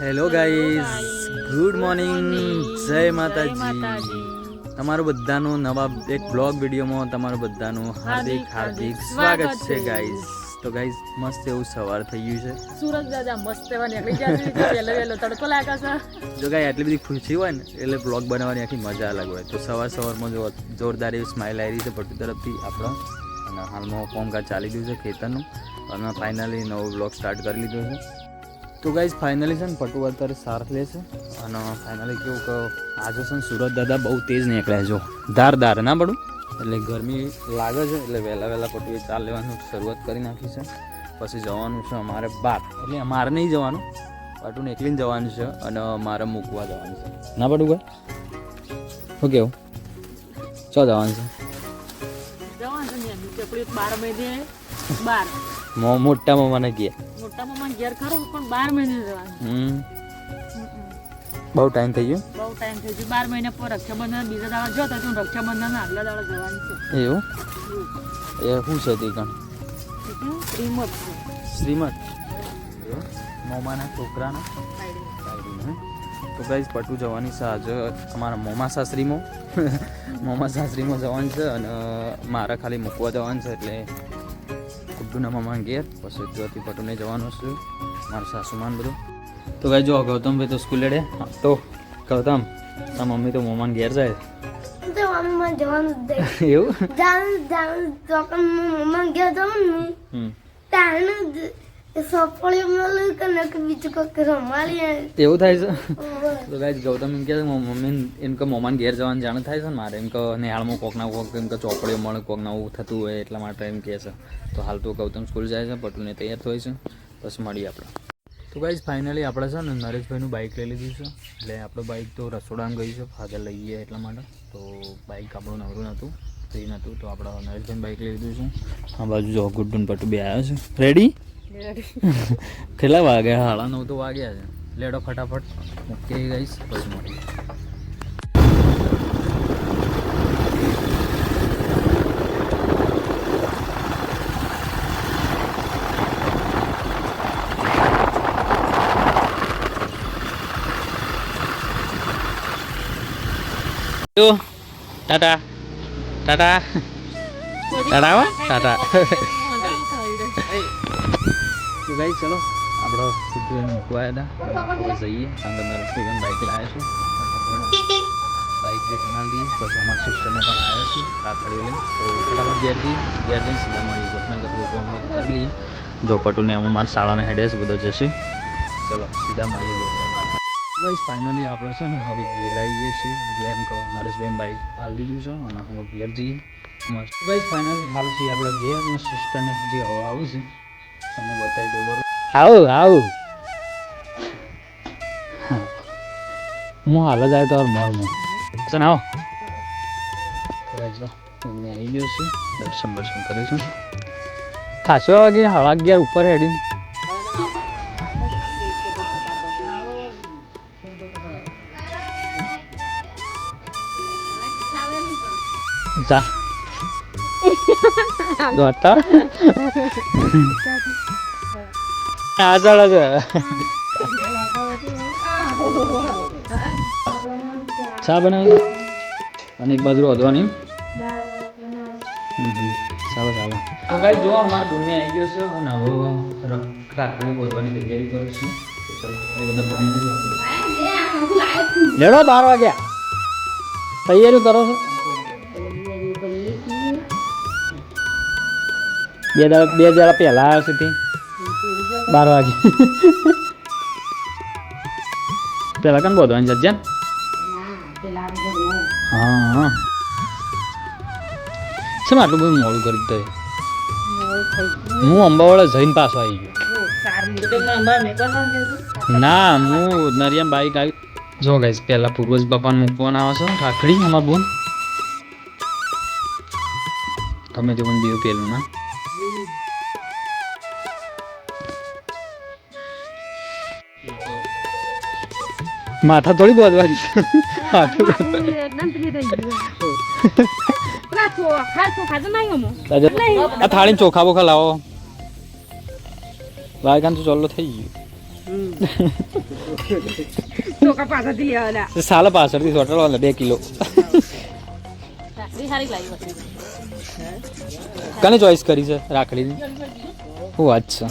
Hello guys good morning જય માતાજી. તમારું બધાનું નવા એક બ્લોગ વિડીયોમાં તમારું બધાનું હાર્દિક હાર્દિક સ્વાગત છે ગાઈઝ તો ગાઈઝ મસ્ત એવું સવાર થઈ ગયું છે. સુરત દાદા મસ્ત એવા નીકળી ગયા છે વેલો વહેલો તડકો લાગે છે. જો ગાઈ આટલી બધી ખુશી હોય ને એટલે બ્લોગ બનાવવાની આખી મજા અલગ હોય. તો સવાર સવારમાં જો જોરદાર એવી સ્માઇલ આવી રહી છે પટ્ટુ તરફથી આપણો. અને હાલમાં કોમકાજ ચાલી ગયું છે ખેતરનું. અને ફાઇનલી નવો બ્લોગ સ્ટાર્ટ કરી લીધો છે. તો ગાઈઝ ફાઇનલી છે ને પટુ અત્યારે સાથ લે છે. અને ફાઇનલી કેવું કે આજે છે ને સુરત દાદા બહુ તેજ નીકળ્યા જો. ધારદાર ના પડું એટલે ગરમી લાગે છે એટલે વહેલા વહેલા પટુએ ચાલ લેવાનું શરૂઆત કરી નાખી છે. પછી જવાનું છે અમારે બાર. એટલે અમારે નહીં જવાનું પાટુને એકલીને જવાનું છે અને મારે મૂકવા જવાનું છે. ના પડું ભાઈ? શું કેવું? ચો જવાનું છે? જવાનું મને ગયા મોટા મામા ઘેર ખરું પણ બાર મહિને રહેવાનું. હમ. બહુ ટાઈમ થઈ ગયો? બહુ ટાઈમ થઈ ગયો. બાર મહિને પર રક્ષાબંધન બીજા દાડા જતો તો રક્ષાબંધન આગલા દાડા જવાનું છે. એવું? એ શું છે તે કણ? શ્રીમત શ્રીમત મોમાના છોકરાના? તો ગાઈઝ પટુ જવાની છે આજે. અમારા મોમા સાસરીમાં. મોમા સાસરીમાં જવાનું છે અને મારા ખાલી મૂકવા જવાનું છે એટલે ગુડ્ડુના મામા ઘેર પછી ત્યાંથી પટુને જવાનું છું મારા સાસુમાન બધું. તો ભાઈ જો ગૌતમભાઈ તો સ્કૂલે રે તો ગૌતમ તારા મમ્મી તો મોમાન ઘેર જાય. એવું? એવું થાય છે? તો ગાઈઝ ગૌતમ એમ કે મમ્મી એમ કે મમ્માને ઘેર જવાનું જાણ થાય છે ને મારે? એમ કે નિહાળમાં કોક ના કોક એમ કે ચોપડીઓ મળે કોક થતું હોય એટલા માટે એમ કહે છે. તો હાલ તો ગૌતમ સ્કૂલ જાય છે પટુને તૈયાર થાય છે. બસ મળીએ આપણે. તો ગાઈસ ફાઇનલી આપણે છે ને નરેશભાઈનું બાઇક લઈ લીધું છે. એટલે આપણું બાઇક તો રસોડામાં ગયું છે ફાધર લઈ ગયા એટલા માટે. તો બાઇક આપણું નવરું નહોતું ફ્રી નહોતું. તો આપણે નરેશભાઈ બાઇક લઈ લીધું છે. આ બાજુ જો ગુડ્ડુન પટુ બે આવ્યા છે. રેડી કેટલા વાગ્યા સાડા નવ તો વાગ્યા છે. લેડો ફટાફટ મૂકી ગઈશ પછી મળી ટાટા. ટાટા. ટાટા હો, ટાટા. તો ગાઈ ચલો. આપણે કુટુંબ મૂકવા હતા. હવે જઈએ. અંદર નરેશભાઈ બાઇક લાવ્યા છું? બાઇક ના લઈએ પછી અમારા સિસ્ટરને પણ આવ્યા છે. કાકડીઓ લઈને. તો ફટાફટ ઘેર જઈએ. ઘેર જઈને સીધા મળીએ. ઘટના અમે કરી લઈએ. જો પટુને અમે મારા શાળાને હેડે બધો જશે. ચલો, સીધા મળીએ. ગાઈસ ફાઇનલી આપણે છે ને હવે ઘેર આવીએ છીએ. એમ કહો, નરેશભાઈ બાઇક હાલ દીધું છે. અને હવે ઘેર જઈએ. મસ્ત. ગાઈસ ફાઇનલી હાલ છીએ આપણે ઘેર અને સિસ્ટરને જે હવા આવું છે તમને બતાવી દઉં બરોબર? આવું આવું. હું હાલ જ આવ્યો તો મોરમાં ચાલ આવો. મેં આવી ગયો છું. દર્શન દર્શન કરીશું ખાસો વાગે હવા અગિયાર ઉપર હેડી જા. દોડતા આગળ જ ચા બનાવી. અને એક બાજુ વધવાની. ચાલો ચાલો. કાંઈ જો અમારા દુનિયા આવી ગયો છે અને હવે રાત્રે બોલવાની તૈયારી કરું છું. લેડો બાર વાગ્યા. તૈયારી કરો છો? બે દાડા બે દાડા પહેલા આવ્યો છે તે. બાર વાગે. પેલા કેમ બોધવાની જજ્જા હા હા. શેમ આટલું બધું મોડું કરી દે હું અંબાવાળા જઈને પાછો આવી ગયો. ના, હું નરિયામ બાઈક આવી જો ગાઈસ, પહેલા પૂર્વજ બાપાને મૂકવાના આવે છે રાખડી અમાર બોન. તમે તે પણ દેવ પેલું ના. માથા થોડી બોલ માથું આ થાળી ચોખા બોખા લાવો. વાયકાન તો ચોલ્લો થઈ ગયું. સાલા પાછળથી સોટલ બે કિલો. કને ચોઈસ કરી છે? રાખડીની? હું વાત છે?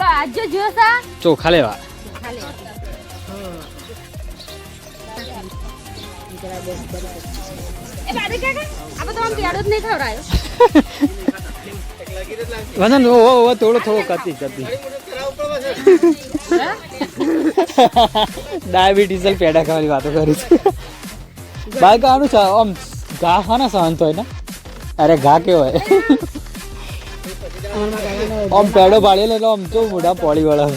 ચલો આજે જોસા ચોખા લેવા એ બાદે કાકા આપણે તો આમ પેડો જ નહીં ખવડાયો. વજન ઓ ઓ ઓ થોડો થોડો કતી કતી ડાયાબિટીસ પેડા ખાવાની વાતો કરી છે. બાઈક આનું આમ ઘા ખાના સહન તો હોય ને? અરે ઘા કેવો હોય? આમ પેડો પાડી લે આમ તો મોઢા પોળી વાળા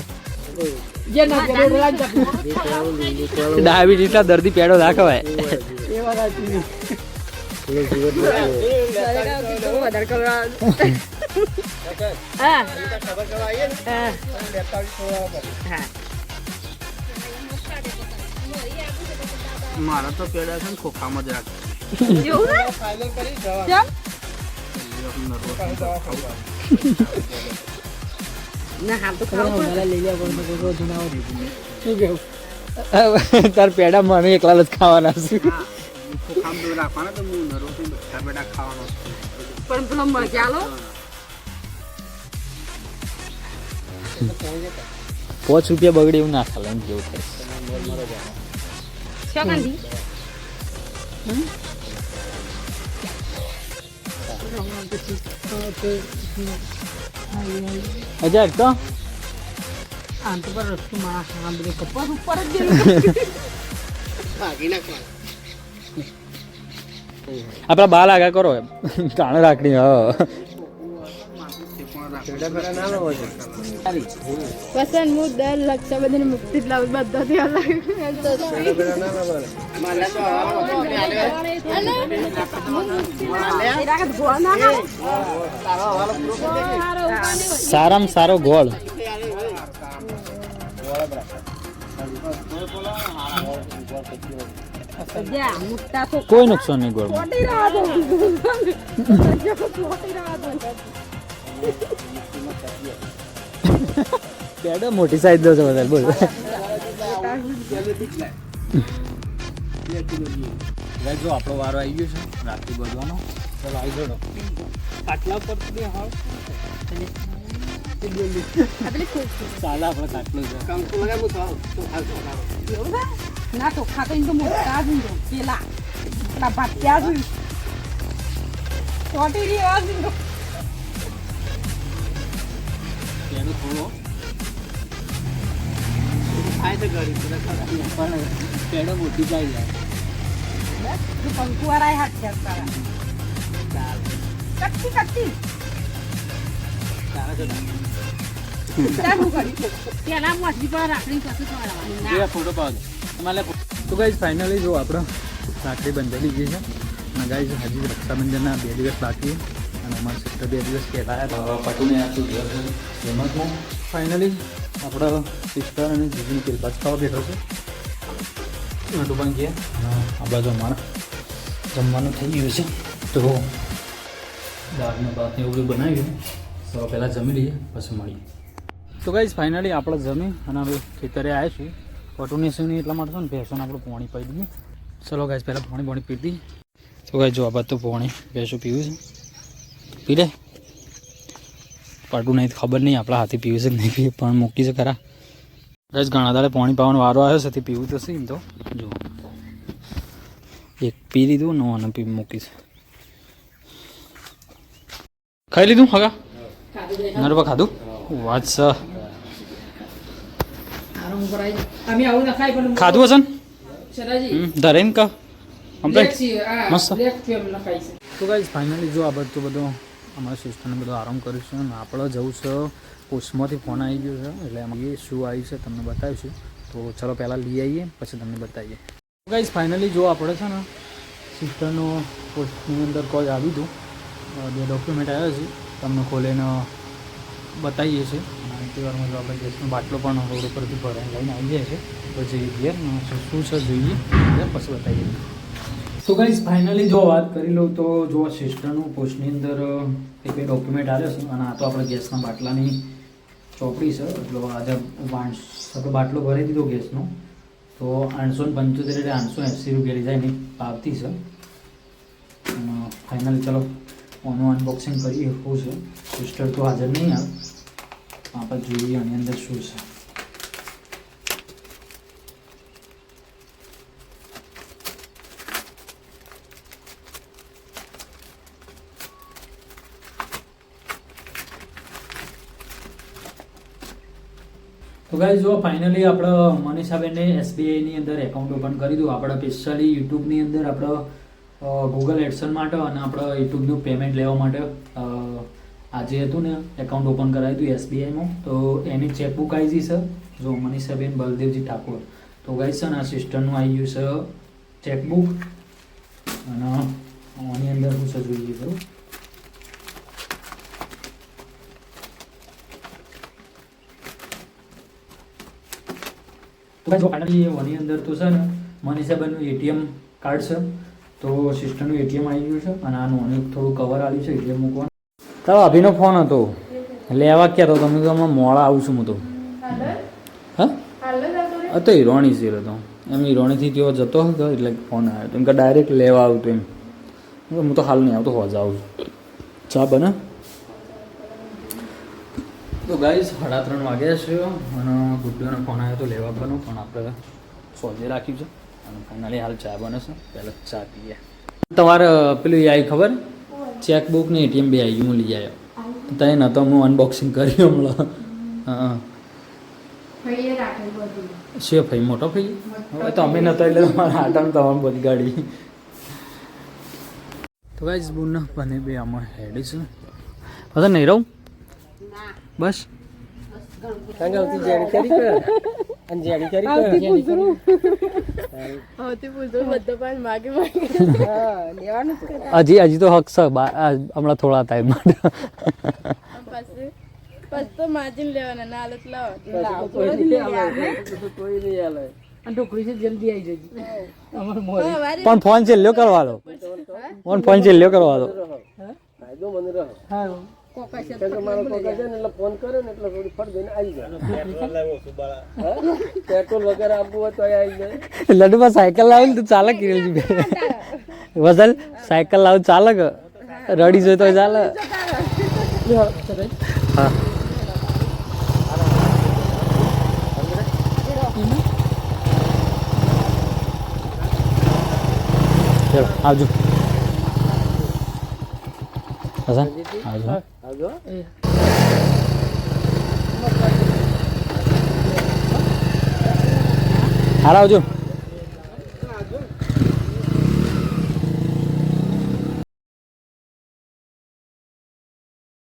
ડાયાબિટીસ ના દર્દી પેડો ના ખવાય વધારે ખવડાવવાનું. હા હા હા મારા તો પેડા છે ને ખોખામાં જ રાખે. ને હાલ તો ખાવું પડે. તાર પેડા મને એકલા જ ખાવાના છે ખોખામાં દૂર રાખવાના તો હું નરોથી બધા પેડા ખાવાનો છું. પણ પેલો મજાલો પાંચ રૂપિયા બગડે એવું ના ખાલે એમ કેવું થાય હજાર તો આમ તો પર રસ્તું માં આમ બધું કપાસ ઉપર જ. ભાગી નાખવાના. આપણા બાલ આગા કરો એમ કાણે રાખડી હા. પસંદ હું દર રક્ષાબંધન મુક્તિ જ લાવું બધાથી અલગ પેડા પેડા ના લાવવાના. મારે તો આવા વખતે આલે. એ રાખે તો ગોળ ના ખાય. તારો હવાલો પૂરો કરી દેજે. સારામાં સારો ગોળ કોઈ નુકસાન નહીં ગોળ તો. ચોટી પેડો મોટી સાઈઝ દો છો બધા બોલ જો આપણો વારો આવી ગયો છે રાત્રિ બધવાનો ચલો આવી જોડો આટલા પર ચાલે આપણે કાટલો છે કંકુ લગાવ. તું હાલ તો એવું છે? ના તો એમ તો મોટા જ. પેલા પેલા ભાત્યા જ. ચોટી રહ્યા પેડો થાય તો પણ પેડો મોટી જાય જાય એ હાથ ખેંચ તારા. કચ્છી કચ્છી છે તમારે તો ગાઈઝ ફાઇનલી જો આપણે રાખડી બંધાઈ ગઈ છે. ગાઈઝ હજી રક્ષાબંધનના બે દિવસ બાકી. છે સિત્તેર બે દિવસ પહેલાં પટુને આટલું ઘર છે? ફાઇનલી આપણા સિસ્ટર અને જીજીની પેલપાસ ખાવા બેઠો છે. નટુ પણ ગયા. આ બાજુ અમારે જમવાનું થઈ ગયું છે. તો દાળને ભાત ને એવું બધું બનાવ્યું. તો પહેલાં જમી લઈએ પછી મળીએ. તો ગાઈઝ ફાઇનલી આપણે જમી અને હવે ખેતરે આવ્યા છીએ. પટુની સિંહની એટલા માટે છે ને ભેંસોને આપણે પાણી પી દીધું. ચલો ગાઈઝ પહેલાં પાણી પાણી પી દીધી તો ગાય જો આ બાદ તો પાણી ભેંસો પીવું છે. પી લે. પટુ નહીં તો ખબર નહીં આપણા હાથે પીવું છે કે નહીં પીએ પણ મૂકી છે ખરા. બસ ઘણા દાડે પાણી પાવાનો વારો આવ્યો છે તે પીવું તો છે ને તો. જો એક પી લીધું નો અને પી મૂકીશ ખાઈ લીધું હગા? નરવા ખાધું? વાત પણ ખાધું હશે ને? ધરેન કા. મસ્ત. અમે. તો ગાઈઝ ફાઇનલી જો આ બધું બધું અમારા સિસ્ટરને બધો આરામ કરીશું અને આપણે જવું છે પોસ્ટમાંથી ફોન આવી ગયો છે. એટલે એ શું આવ્યું છે તમને બતાવીશું. તો ચલો પહેલાં લઈ આવીએ, પછી તમને બતાવીએ. તો ગાઈઝ ફાઇનલી જો આપણે છે ને સિસ્ટરનો પોસ્ટની અંદર કોલ આવી હતું બે ડોક્યુમેન્ટ આવ્યા છે. તમને ખોલીને બતાવીએ છીએ. અને તે વારમાં જો આપણે ગેસનો બાટલો પણ રોડ ઉપરથી ભરાઈને લઈને આવી જાય છે પછી ઘેર શું છે જોઈએ પછી બતાવીએ. તો ગાઈઝ ફાઇનલી જો વાત કરી લઉં તો જો સિસ્ટરનું પોસ્ટની અંદર એક ડોક્યુમેન્ટ આવ્યો છે, અને આ તો આપણે ગેસના બાટલાની ચોપડી છે. એટલે આજે પાંચસો બાટલો ભરી દીધો ગેસનો, તો આઠસો ને પંચોતેર એટલે આઠસો એંસી રૂપિયા જાય એની પાવતી છે. અને ફાઇનલી ચલો, ઓનું અનબોક્સિંગ કરીએ, શું છે? સિસ્ટર તો હાજર નહીં આવે આપણે જોઈએ આની અંદર શું છે. તો ગાઈઝ જો ફાઇનલી આપણે મનીષાબેને એસબીઆઈની અંદર એકાઉન્ટ ઓપન કરી દીધું આપણે સ્પેશિયલી યુટ્યુબની અંદર આપણે ગૂગલ એડસન માટે અને આપણે યુટ્યુબનું પેમેન્ટ લેવા માટે આજે હતું ને એકાઉન્ટ ઓપન કરાવ્યું હતું એસબીઆઈમાં તો એની ચેકબુક આવી ગઈ છે, જો મનીષાબેન બલદેવજી ઠાકોર. તો ગાઈઝ છે ને આ સિસ્ટરનું આવી ગયું છે ચેકબુક અને આની અંદર હું છે જોઈએ ખરું તો ફાઇનલી ઓની અંદર તો છે ને મનીષાબેનનું એટીએમ કાર્ડ છે તો સિસ્ટરનું એટીએમ આવી ગયું છે અને આનું ઓનું થોડું કવર આવ્યું છે એટીએમ મૂકવાનું. તારો અભિનો ફોન હતો. લેવા ક્યાં તો તમે તો હમણાં મોડા આવું છું હું તો. હા? તો હિરોણી સીર હતો એમ હિરોણીથી તેઓ જતો હતો એટલે ફોન આવ્યો. તો એમ કે ડાયરેક્ટ લેવા આવતો એમ. હું હું તો હાલ નહીં આવતો હોજ આવું છું. ચા બને? તો ગાઈઝ સાડા ત્રણ વાગ્યા છે અને ગુડ્ડુનો ફોન આવ્યો તો લેવા બનો પણ આપણે સોજે રાખ્યું છે. અને ફાઇનલી હાલ ચા બને છે. પહેલાં ચા પીએ. તમારે પેલું એ આવી ખબર? ચેકબુક ને એટીએમ બે આવી હું લઈ આવ્યો તઈ નતો હું અનબોક્સિંગ કર્યું હમણાં. હા. છે ભાઈ મોટો ભાઈ? હવે તો અમે નતો એટલે તમારા આટામ તમામ બધી ગાડી તો ગાઈઝ બુન બને બે આમાં હેડ છે. હવે નહીં રહું? બસ. હજી હજી તો હક છે. હમણાં થોડા ટાઈમ માટે. અને ફોન છે જલ્દી કરવાનો ફોન અમારે મોડું. પણ ફોન છેલ્લો કરવા એટલે ફોન ફોન છેલ્લો કરવા આવી જાય. લડુમાં સાયકલ લાવી તું ચાલે કિરેલજી વસલ સાયકલ લાવ ચાલક રડી જોઈ તો ચાલે? હા. ચલો આવજો. હસન આવજો. હાલ આવજો